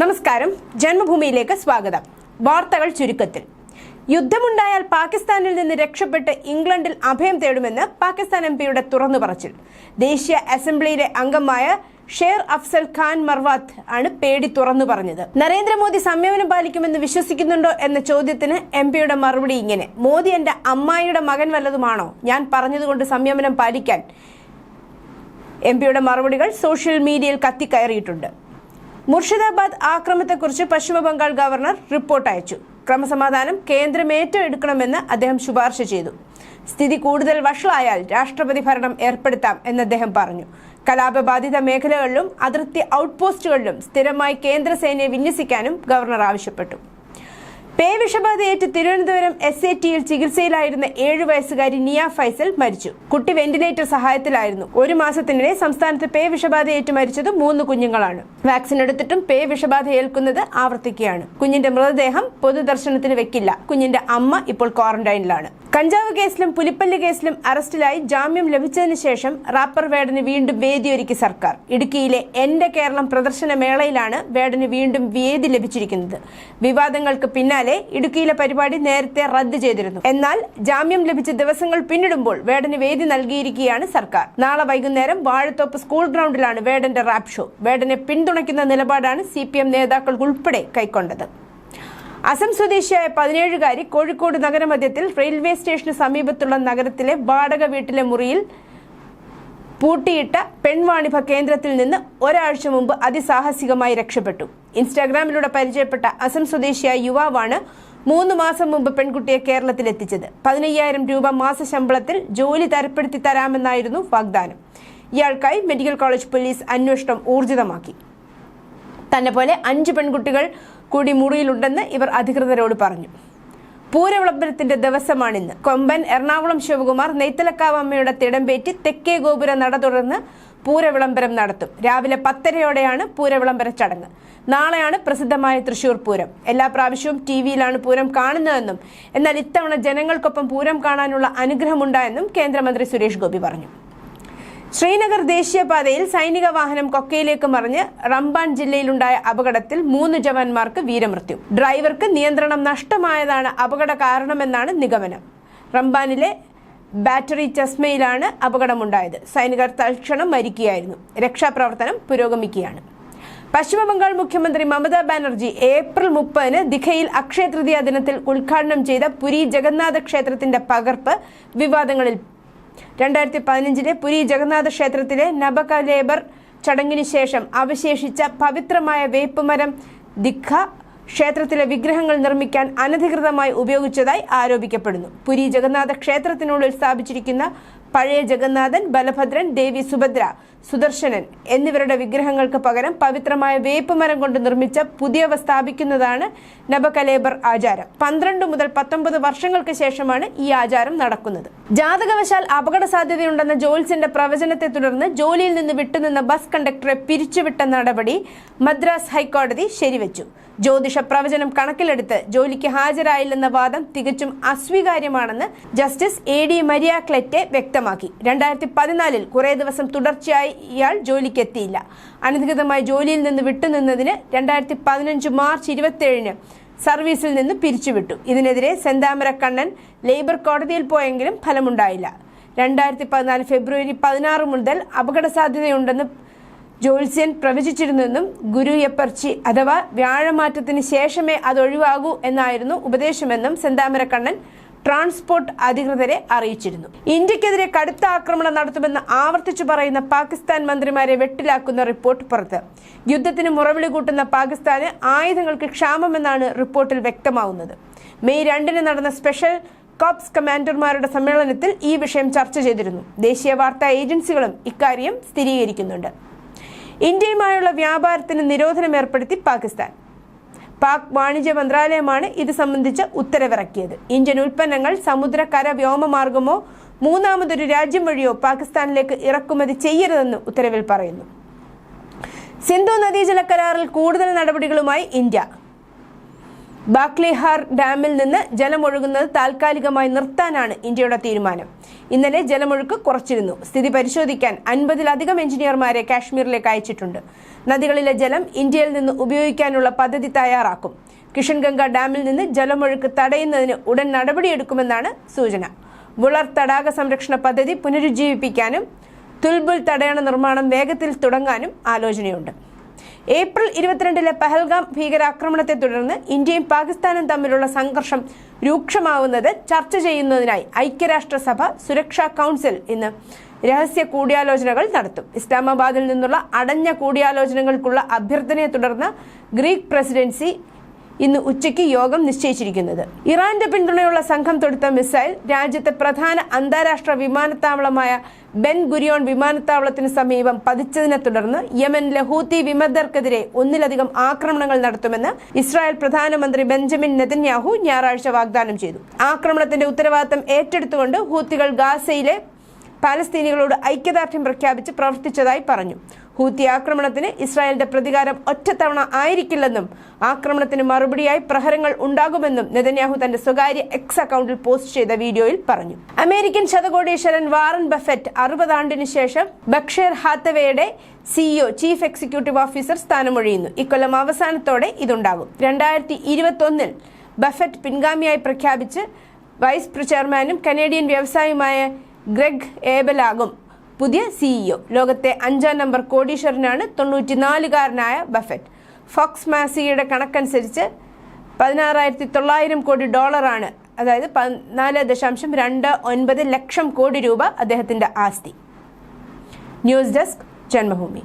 നമസ്കാരം. ജന്മഭൂമിയിലേക്ക് സ്വാഗതം. വാർത്തകൾ ചുരുക്കത്തിൽ. യുദ്ധമുണ്ടായാൽ പാകിസ്ഥാനിൽ നിന്ന് രക്ഷപ്പെട്ട് ഇംഗ്ലണ്ടിൽ അഭയം തേടുമെന്ന് പാകിസ്ഥാൻ എം പിയുടെ തുറന്നു പറച്ചിൽ ദേശീയ അസംബ്ലിയിലെ അംഗമായ ഷേർ അഫ്സൽ ഖാൻ മർവാത്ത് ആണ് പേടി തുറന്നു പറഞ്ഞത് നരേന്ദ്രമോദി സംയമനം പാലിക്കുമെന്ന് വിശ്വസിക്കുന്നുണ്ടോ എന്ന ചോദ്യത്തിന് എം പിയുടെ മറുപടി ഇങ്ങനെ. മോദി എന്റെ അമ്മായിയുടെ മകൻ വല്ലതുമാണോ? ഞാൻ പറഞ്ഞതുകൊണ്ട് സംയമനം പാലിക്കാൻ എം പിയുടെ മറുപടികൾ സോഷ്യൽ മീഡിയയിൽ കത്തിക്കയറിയിട്ടുണ്ട്. മുർഷിദാബാദ് ആക്രമണത്തെക്കുറിച്ച് പശ്ചിമബംഗാൾ ഗവർണർ റിപ്പോർട്ട് അയച്ചു. ക്രമസമാധാനം കേന്ദ്രം ഏറ്റെടുക്കണമെന്ന് അദ്ദേഹം ശുപാർശ ചെയ്തു. സ്ഥിതി കൂടുതൽ വഷളായാൽ രാഷ്ട്രപതി ഭരണം ഏർപ്പെടുത്താം എന്ന് അദ്ദേഹം പറഞ്ഞു. കലാപബാധിത മേഖലകളിലും അതിർത്തി ഔട്ട്പോസ്റ്റുകളിലും സ്ഥിരമായി കേന്ദ്രസേനയെ വിന്യസിക്കാനും ഗവർണർ ആവശ്യപ്പെട്ടു. പേ വിഷബാധയേറ്റ് തിരുവനന്തപുരം എസ് എ ടിയിൽ ചികിത്സയിലായിരുന്ന ഏഴു വയസ്സുകാരി നിയ ഫൈസൽ മരിച്ചു. കുട്ടി വെന്റിലേറ്റർ സഹായത്തിലായിരുന്നു. ഒരു മാസത്തിനിടെ സംസ്ഥാനത്ത് പേ വിഷബാധയേറ്റ് മരിച്ചത് മൂന്ന് കുഞ്ഞുങ്ങളാണ്. വാക്സിൻ എടുത്തിട്ടും പേ വിഷബാധ ഏൽക്കുന്നത് ആവർത്തിക്കുകയാണ്. കുഞ്ഞിന്റെ മൃതദേഹം പൊതുദർശനത്തിന് വെക്കില്ല. കുഞ്ഞിന്റെ അമ്മ ഇപ്പോൾ ക്വാറന്റൈനിലാണ്. കഞ്ചാവ് കേസിലും പുലിപ്പള്ളി കേസിലും അറസ്റ്റിലായി ജാമ്യം ലഭിച്ചതിന് ശേഷം റാപ്പർ വേടന് വീണ്ടും വേദിയൊരുക്കി സർക്കാർ. ഇടുക്കിയിലെ എന്റെ കേരളം പ്രദർശന മേളയിലാണ് വേടന് വീണ്ടും വേദി ലഭിച്ചിരിക്കുന്നത്. വിവാദങ്ങൾക്ക് പിന്നാലെ ഇടുക്കിയിലെ പരിപാടി നേരത്തെ റദ്ദ് ചെയ്തിരുന്നു. എന്നാൽ ജാമ്യം ലഭിച്ച ദിവസങ്ങൾ പിന്നിടുമ്പോൾ വേടന് വേദി നൽകിയിരിക്കുകയാണ് സർക്കാർ. നാളെ വൈകുന്നേരം വാഴത്തോപ്പ് സ്കൂൾ ഗ്രൗണ്ടിലാണ് വേടന്റെ റാപ്പ് ഷോ. വേടനെ പിന്തുണയ്ക്കുന്ന നിലപാടാണ് സി പി എം നേതാക്കൾ ഉൾപ്പെടെ കൈക്കൊണ്ടത്. അസം സ്വദേശിയായ പതിനേഴുകാരി കോഴിക്കോട് നഗരമധ്യത്തിൽ റെയിൽവേ സ്റ്റേഷന് സമീപത്തുള്ള നഗരത്തിലെ വാടക വീട്ടിലെ മുറിയിൽ പൂട്ടിയിട്ട പെൺവാണിഭ കേന്ദ്രത്തിൽ നിന്ന് ഒരാഴ്ച മുമ്പ് അതിസാഹസികമായി രക്ഷപ്പെട്ടു. ഇൻസ്റ്റാഗ്രാമിലൂടെ പരിചയപ്പെട്ട അസം സ്വദേശിയായ യുവാവാണ് മൂന്ന് മാസം മുമ്പ് പെൺകുട്ടിയെ കേരളത്തിൽ എത്തിച്ചത് പതിനയ്യായിരം രൂപ മാസ ശമ്പളത്തിൽ ജോലി തരപ്പെടുത്തി തരാമെന്നായിരുന്നു വാഗ്ദാനം. ഇയാൾക്കായി മെഡിക്കൽ കോളേജ് പോലീസ് അന്വേഷണം ഊർജിതമാക്കി. തന്നെ പോലെ അഞ്ച് പെൺകുട്ടികൾ കൂടി മുറിയിലുണ്ടെന്ന് ഇവർ അധികൃതരോട് പറഞ്ഞു. പൂരവിളംബരത്തിന്റെ ദിവസമാണിന്ന്. കൊമ്പൻ എറണാകുളം ശിവകുമാർ നെയ്ത്തലക്കാവ് അമ്മയുടെ തിടമ്പേറ്റി തെക്കേ ഗോപുര നട തുടർന്ന് പൂരവിളംബരം നടത്തും. രാവിലെ പത്തരയോടെയാണ് പൂരവിളംബര ചടങ്ങ്. നാളെയാണ് പ്രസിദ്ധമായ തൃശൂർ പൂരം. എല്ലാ പ്രാവശ്യവും ടി വിയിലാണ് പൂരം കാണുന്നതെന്നും എന്നാൽ ഇത്തവണ ജനങ്ങൾക്കൊപ്പം പൂരം കാണാനുള്ള അനുഗ്രഹമുണ്ടായെന്നും കേന്ദ്രമന്ത്രി സുരേഷ് ഗോപി പറഞ്ഞു. ശ്രീനഗർ ദേശീയപാതയിൽ സൈനിക വാഹനം കൊക്കയിലേക്ക് മറിഞ്ഞ് റംബാൻ ജില്ലയിലുണ്ടായ അപകടത്തിൽ മൂന്ന് ജവാന്മാർക്ക് വീരമൃത്യു. ഡ്രൈവർക്ക് നിയന്ത്രണം നഷ്ടമായതാണ് അപകട കാരണമെന്നാണ് നിഗമനം. റംബാനിലെ ബാറ്ററി ചസ്മയിലാണ് അപകടമുണ്ടായത്. സൈനികർ തൽക്ഷണം മരിക്കുകയായിരുന്നു. രക്ഷാപ്രവർത്തനം പുരോഗമിക്കുകയാണ്. പശ്ചിമ ബംഗാൾ മുഖ്യമന്ത്രി മമതാ ബാനർജി ഏപ്രിൽ മുപ്പതിന് ദിഖയിൽ അക്ഷയ തൃതീയ ദിനത്തിൽ ഉദ്ഘാടനം ചെയ്ത പുരി ജഗന്നാഥ ക്ഷേത്രത്തിന്റെ പകർപ്പ് വിവാദങ്ങളിൽ രണ്ടായിരത്തി പതിനഞ്ചിലെ പുരി ജഗന്നാഥ ക്ഷേത്രത്തിലെ നബക ലേബർ ചടങ്ങിന് ശേഷം അവശേഷിച്ച പവിത്രമായ വേപ്പുമരം ദിഖ ക്ഷേത്രത്തിലെ വിഗ്രഹങ്ങൾ നിർമ്മിക്കാൻ അനധികൃതമായി ഉപയോഗിച്ചതായി ആരോപിക്കപ്പെടുന്നു. പുരി ജഗന്നാഥ ക്ഷേത്രത്തിനുള്ളിൽ സ്ഥാപിച്ചിരിക്കുന്ന പഴയ ജഗന്നാഥൻ ബലഭദ്രൻ ദേവി സുഭദ്ര സുദർശനൻ എന്നിവരുടെ വിഗ്രഹങ്ങൾക്ക് പകരം പവിത്രമായ വേപ്പുമരം കൊണ്ട് നിർമ്മിച്ച പുതിയവ സ്ഥാപിക്കുന്നതാണ് നബകലേബർ ആചാരം. പന്ത്രണ്ട് മുതൽ പത്തൊമ്പത് വർഷങ്ങൾക്ക് ശേഷമാണ് ഈ ആചാരം നടക്കുന്നത്. ജാതകവശാൽ അപകട സാധ്യതയുണ്ടെന്ന ജോൽസിന്റെ പ്രവചനത്തെ തുടർന്ന് ജോലിയിൽ നിന്ന് വിട്ടുനിന്ന ബസ് കണ്ടക്ടറെ പിരിച്ചുവിട്ട നടപടി മദ്രാസ് ഹൈക്കോടതി ശരിവച്ചു. ജ്യോതിഷ പ്രവചനം കണക്കിലെടുത്ത് ജോലിക്ക് ഹാജരായില്ലെന്ന വാദം തികച്ചും അസ്വീകാര്യമാണെന്ന് justice A D Maria Clete വ്യക്തമാക്കി. രണ്ടായിരത്തി പതിനാലിൽ കുറേ ദിവസം തുടർച്ചയായി ഇയാൾ ജോലിക്കെത്തിയില്ല. അനധികൃതമായി ജോലിയിൽ നിന്ന് വിട്ടുനിന്നതിന് രണ്ടായിരത്തി പതിനഞ്ച് മാർച്ച് ഇരുപത്തിയേഴിന് സർവീസിൽ നിന്ന് പിരിച്ചുവിട്ടു. ഇതിനെതിരെ സെന്താമര കണ്ണൻ ലേബർ കോടതിയിൽ പോയെങ്കിലും ഫലമുണ്ടായില്ല. രണ്ടായിരത്തി പതിനാല് ഫെബ്രുവരി പതിനാറ് മുതൽ അപകട സാധ്യതയുണ്ടെന്ന് ജോത്സ്യൻ പ്രവചിച്ചിരുന്നെന്നും ഗുരുയപ്പർച്ചി അഥവാ വ്യാഴമാറ്റത്തിന് ശേഷമേ അത് ഒഴിവാകൂ എന്നായിരുന്നു ഉപദേശമെന്നും സെന്താമരക്കണ്ണൻ ട്രാൻസ്പോർട്ട് അധികൃതരെ അറിയിച്ചിരുന്നു. ഇന്ത്യക്കെതിരെ കടുത്ത ആക്രമണം നടത്തുമെന്ന് ആവർത്തിച്ചു പറയുന്ന പാകിസ്ഥാൻ മന്ത്രിമാരെ വെട്ടിലാക്കുന്ന റിപ്പോർട്ട് പുറത്ത്. യുദ്ധത്തിന് മുറവിളി കൂട്ടുന്ന പാകിസ്ഥാന് ആയുധങ്ങൾക്ക് ക്ഷാമമെന്നാണ് റിപ്പോർട്ടിൽ വ്യക്തമാവുന്നത്. മെയ് രണ്ടിന് നടന്ന സ്പെഷ്യൽ കോപ്സ് കമാൻഡർമാരുടെ സമ്മേളനത്തിൽ ഈ വിഷയം ചർച്ച ചെയ്തിരുന്നു. ദേശീയ വാർത്താ ഏജൻസികളും ഇക്കാര്യം സ്ഥിരീകരിക്കുന്നുണ്ട്. ഇന്ത്യയുമായുള്ള വ്യാപാരത്തിന് നിരോധനം ഏർപ്പെടുത്തി പാകിസ്ഥാൻ. പാക് വാണിജ്യ മന്ത്രാലയമാണ് ഇത് സംബന്ധിച്ച് ഉത്തരവിറക്കിയത്. ഇന്ത്യൻ ഉൽപ്പന്നങ്ങൾ സമുദ്രകര വ്യോമമാർഗമോ മൂന്നാമതൊരു രാജ്യം വഴിയോ പാകിസ്ഥാനിലേക്ക് ഇറക്കുമതി ചെയ്യരുതെന്ന് ഉത്തരവിൽ പറയുന്നു. സിന്ധു നദീജല കരാറിൽ കൂടുതൽ നടപടികളുമായി ഇന്ത്യ. ബാക്ലിഹാർ ഡാമിൽ നിന്ന് ജലമൊഴുകുന്നത് താൽക്കാലികമായി നിർത്താനാണ് ഇന്ത്യയുടെ തീരുമാനം. ഇന്നലെ ജലമൊഴുക്ക് കുറച്ചിരുന്നു. സ്ഥിതി പരിശോധിക്കാൻ അൻപതിലധികം എഞ്ചിനീയർമാരെ കാശ്മീരിലേക്ക് അയച്ചിട്ടുണ്ട്. നദികളിലെ ജലം ഇന്ത്യയിൽ നിന്ന് ഉപയോഗിക്കാനുള്ള പദ്ധതി തയ്യാറാക്കും. കിഷൻഗംഗ ഡാമിൽ നിന്ന് ജലമൊഴുക്ക് തടയുന്നതിന് ഉടൻ നടപടിയെടുക്കുമെന്നാണ് സൂചന. വുളർ തടാക സംരക്ഷണ പദ്ധതി പുനരുജ്ജീവിപ്പിക്കാനും തുൽബുൽ തടയണ നിർമ്മാണം വേഗത്തിൽ തുടങ്ങാനും ആലോചനയുണ്ട്. ഏപ്രിൽ ഇരുപത്തിരണ്ടിലെ പഹൽഗാം ഭീകരാക്രമണത്തെ തുടർന്ന് ഇന്ത്യയും പാകിസ്ഥാനും തമ്മിലുള്ള സംഘർഷം രൂക്ഷമാവുന്നത് ചർച്ച ചെയ്യുന്നതിനായി ഐക്യരാഷ്ട്രസഭ സുരക്ഷാ കൗൺസിൽ ഇന്ന് രഹസ്യ കൂടിയാലോചനകൾ നടത്തും. ഇസ്ലാമാബാദിൽ നിന്നുള്ള അടഞ്ഞ കൂടിയാലോചനകൾക്കുള്ള അഭ്യർത്ഥനയെ തുടർന്ന് ഗ്രീക്ക് പ്രസിഡൻസി ഇന്ന് ഉച്ചയ്ക്ക് യോഗം നിശ്ചയിച്ചിരിക്കുന്നത്. ഇറാന്റെ പിന്തുണയുള്ള സംഘം തൊടുത്ത മിസൈൽ രാജ്യത്തെ പ്രധാന അന്താരാഷ്ട്ര വിമാനത്താവളമായ ബെൻ ഗുരിയോൺ വിമാനത്താവളത്തിന് സമീപം പതിച്ചതിനെ തുടർന്ന് യമനിലെ ഹൂത്തി വിമതർക്കെതിരെ ഒന്നിലധികം ആക്രമണങ്ങൾ നടത്തുമെന്ന് ഇസ്രായേൽ പ്രധാനമന്ത്രി ബെഞ്ചമിൻ നെതന്യാഹു ഞായറാഴ്ച വാഗ്ദാനം ചെയ്തു. ആക്രമണത്തിന്റെ ഉത്തരവാദിത്തം ഏറ്റെടുത്തുകൊണ്ട് ഹൂത്തികൾ ഗാസയിലെ പാലസ്തീനികളോട് ഐക്യദാർഢ്യം പ്രഖ്യാപിച്ച് പ്രവർത്തിച്ചതായി പറഞ്ഞു. ഹൂത്തി ആക്രമണത്തിന് ഇസ്രായേലിന്റെ പ്രതികാരം ഒറ്റത്തവണ ആയിരിക്കില്ലെന്നും ആക്രമണത്തിന് മറുപടിയായി പ്രഹരങ്ങൾ ഉണ്ടാകുമെന്നും നെതന്യാഹു തന്റെ സ്വകാര്യ എക്സ് അക്കൗണ്ടിൽ പോസ്റ്റ് ചെയ്ത വീഡിയോയിൽ പറഞ്ഞു. അമേരിക്കൻ ശതകോടീശ്വരൻ വാറൻ ബഫറ്റ് അറുപതാണ്ടിന് ശേഷം ബക്ഷേർ ഹാത്തവയുടെ സിഇഒ ചീഫ് എക്സിക്യൂട്ടീവ് ഓഫീസർ സ്ഥാനമൊഴിയുന്നു. ഇക്കൊല്ലം അവസാനത്തോടെ ഇതുണ്ടാകും. രണ്ടായിരത്തി ഇരുപത്തി ഒന്നിൽ ബഫറ്റ് പിൻഗാമിയായി പ്രഖ്യാപിച്ച് വൈസ് ചെയർമാനും കനേഡിയൻ വ്യവസായിയുമായ ഗ്രെഗ് ഏബലാകും. പുതിയ സിഇഒ ലോകത്തെ അഞ്ചാം നമ്പർ കോടീശ്വരനാണ് തൊണ്ണൂറ്റിനാലുകാരനായ ബഫറ്റ്. ഫോക്സ് മാസിയുടെ കണക്കനുസരിച്ച് പതിനാറായിരത്തി തൊള്ളായിരം കോടി ഡോളറാണ് അതായത് പതിനാല് ദശാംശം രണ്ട് ഒൻപത് ലക്ഷം കോടി രൂപ അദ്ദേഹത്തിന്റെ ആസ്തി. News desk Janmabhumi.